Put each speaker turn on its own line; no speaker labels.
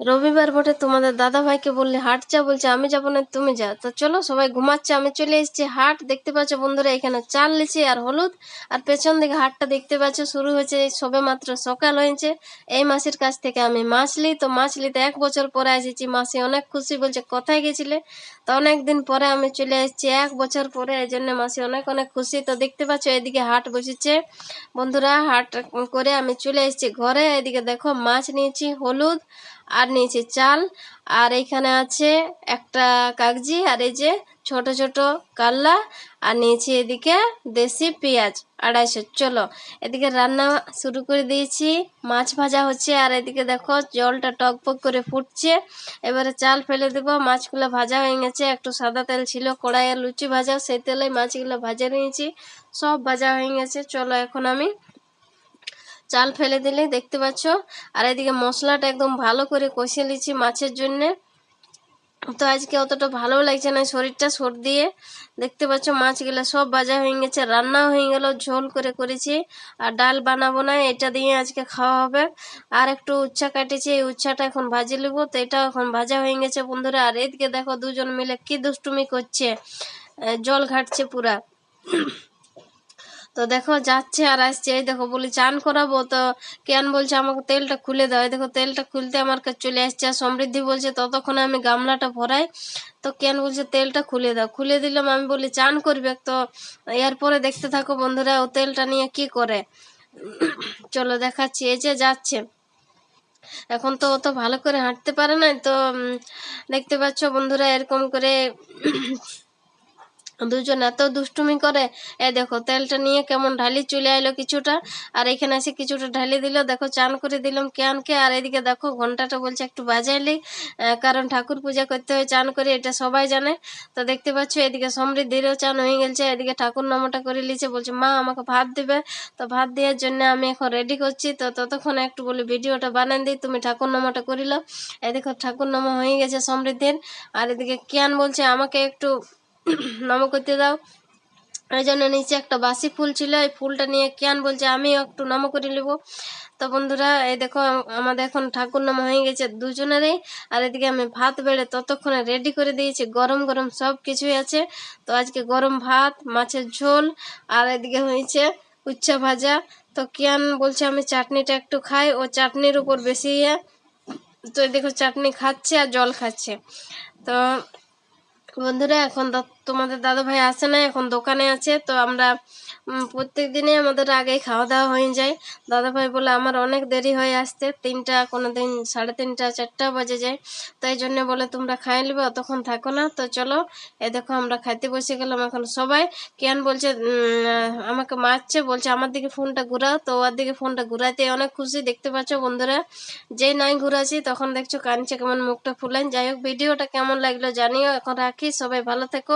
রবিবার বটে তোমাদের দাদা ভাইকে বললে, হাট যা, বলছে, আমি যাব না, তুমি যা। তো চলো, সবাই ঘুমাচ্ছে, আমি চলে এসেছি হাট। দেখতে পাচ্ছ বন্ধুরা, এখানে চাল লিচি আর হলুদ। আর পেছন দিকে হাটটা দেখতে পাচ্ছ, শুরু হয়েছে সবে মাত্র সকাল হয়েছে। এই মাসির কাছ থেকে আমি মাছ লি। তো মাছ লিতে এক বছর পরে এসেছি। মাসি অনেক খুশি, বলছে, কোথায় গেছিলে? তো অনেক দিন পরে আমি চলে এসেছি এক বছর পরে, এই জন্য মাসি অনেক অনেক খুশি। তো দেখতে পাচ্ছ, এদিকে হাট বসেছে। বন্ধুরা, হাট করে আমি চলে এসেছি ঘরে। এদিকে দেখো, মাছ নিয়েছি, হলুদ। আর নিয়েছি চাল। আর এইখানে আছে একটা কাগজি আর এই যে ছোট ছোট কাল্লা। আর নিয়েছি এদিকে দেশি পেঁয়াজ আড়াইশো। চলো, এদিকে রান্না শুরু করে দিয়েছি। মাছ ভাজা হচ্ছে আর এদিকে দেখো জলটা টকপক করে ফুটছে। এবারে চাল ফেলে দেবো। মাছগুলো ভাজা হয়ে গেছে। একটু সাদা তেল ছিল, কড়াইয়ে লুচি ভাজা। সেই তেলে মাছগুলো ভাজা নিয়েছি। সব ভাজা হয়ে গেছে। চলো এখন আমি চাল ফেলে দিলে, দেখতে পাচ্ছ? আর এদিকে মশলাটা একদম ভালো করে কষিয়ে নিচ্ছি মাছের জন্যে। তো আজকে অতটা ভালো লাগছে না শরীরটা সর দিয়ে। দেখতে পাচ্ছ মাছগুলো সব ভাজা হয়ে গেছে রান্না হয়ে গেল, ঝোল করে করেছি। আর ডাল বানাবো না, এটা দিয়ে আজকে খাওয়া হবে। আর একটু উচ্ছা কাটেছি, এই উচ্ছাটা এখন ভাজি নেব। তো এটা এখন ভাজা হয়ে গেছে বন্ধুরা। আর এদিকে দেখো দুজন মিলে কি দুষ্টুমি করছে জল ঘাটছে পুরা। তো দেখো যাচ্ছে আর আসছে। এই দেখো বলি, চান করাবো তো কেন বলছে, আমাকে তেলটা খুলে দাও। এই দেখো তেলটা খুলতে আমার কাছে চলে আসছে আর সমৃদ্ধি বলছে, ততক্ষণে আমি গামলাটা ভরাই। তো কেন বলছে, তেলটা খুলে দাও। খুলে দিলাম, আমি বলি, চান করবে? তো এরপরে দেখতে থাকো বন্ধুরা, ও তেলটা নিয়ে কি করে। চলো দেখাচ্ছি, এই যে যাচ্ছে। এখন তো অত ভালো করে হাঁটতে পারে না তো দেখতে পাচ্ছ বন্ধুরা, এরকম করে দুজন এত দুষ্টুমি করে, এ দেখো তেলটা নিয়ে কেমন ঢালি চলে আইলো কিছুটা, আর এখানে এসে কিছুটা ঢালি দিল, দেখো চান করে দিলাম কেনকে আর এদিকে দেখো ঘন্টাটা বলছে একটু বাজাইলি কারণ ঠাকুর পূজা করতে হয় চান করে, এটা সবাই জানে। তো দেখতে পাচ্ছ এদিকে সমৃদ্ধিরও চান হয়ে গেছে এদিকে ঠাকুর নামটা করে লিছে, বলছে মা আমাকে ভাত দিবে, তো ভাত দেওয়ার জন্য আমি এখন রেডি করছি, তো ততক্ষণ একটু বলি ভিডিওটা বানান দিই তুমি ঠাকুর নামাটা করিল। এই দেখো ঠাকুর নামা হয়ে গেছে সমৃদ্ধির, আর এদিকে কিয়ান বলছে আমাকে একটু নম করতে দাও। এই জন্য নিচে একটা বাসি ফুল ছিল, এই ফুলটা নিয়ে কিয়ান বলছে আমি একটু নম করে নেব। তো বন্ধুরা, এই দেখো আমাদের এখন ঠাকুর নাম হয়ে গেছে দুজনেরই। আর এদিকে আমি ভাত বেড়ে ততক্ষণে রেডি করে দিয়েছি, গরম গরম সব কিছুই আছে। তো আজকে গরম ভাত, মাছের ঝোল, আর এদিকে হয়েছে উচ্ছা ভাজা। তো কিয়ান বলছে আমি চাটনিটা একটু খাই, ও চাটনির উপর বেশি ইয়ে। তো দেখো, চাটনি খাচ্ছে আর জল খাচ্ছে। তো বন্ধুরা, এখন তোমাদের দাদা ভাই আসে না, এখন দোকানে আছে, তো আমরা প্রত্যেক দিনে আমাদের আগেই খাওয়া দাওয়া হয়ে যায়। দাদা ভাই বলে, আমার অনেক দেরি হয়ে আসতে তিনটা কোনো দিন সাড়ে তিনটা, চারটা বাজে যায়। তাই জন্য বলে, তোমরা খাই নেবে, অতক্ষণ থাকো না। তো চলো এ দেখো, আমরা খাইতে বসে গেলাম এখন সবাই। কেন বলছে আমাকে মারছে। বলছে, আমার দিকে ফোনটা ঘুরাও। তো ওর দিকে ফোনটা ঘুরাইতে অনেক খুশি, দেখতে পাচ্ছ বন্ধুরা। যেই নাই ঘুরাছি তখন দেখছ কানছে কেমন মুখটা ফুলেন যাই হোক, ভিডিওটা কেমন লাগল জানিও, এখন রাখি, সবাই ভালো থেকো।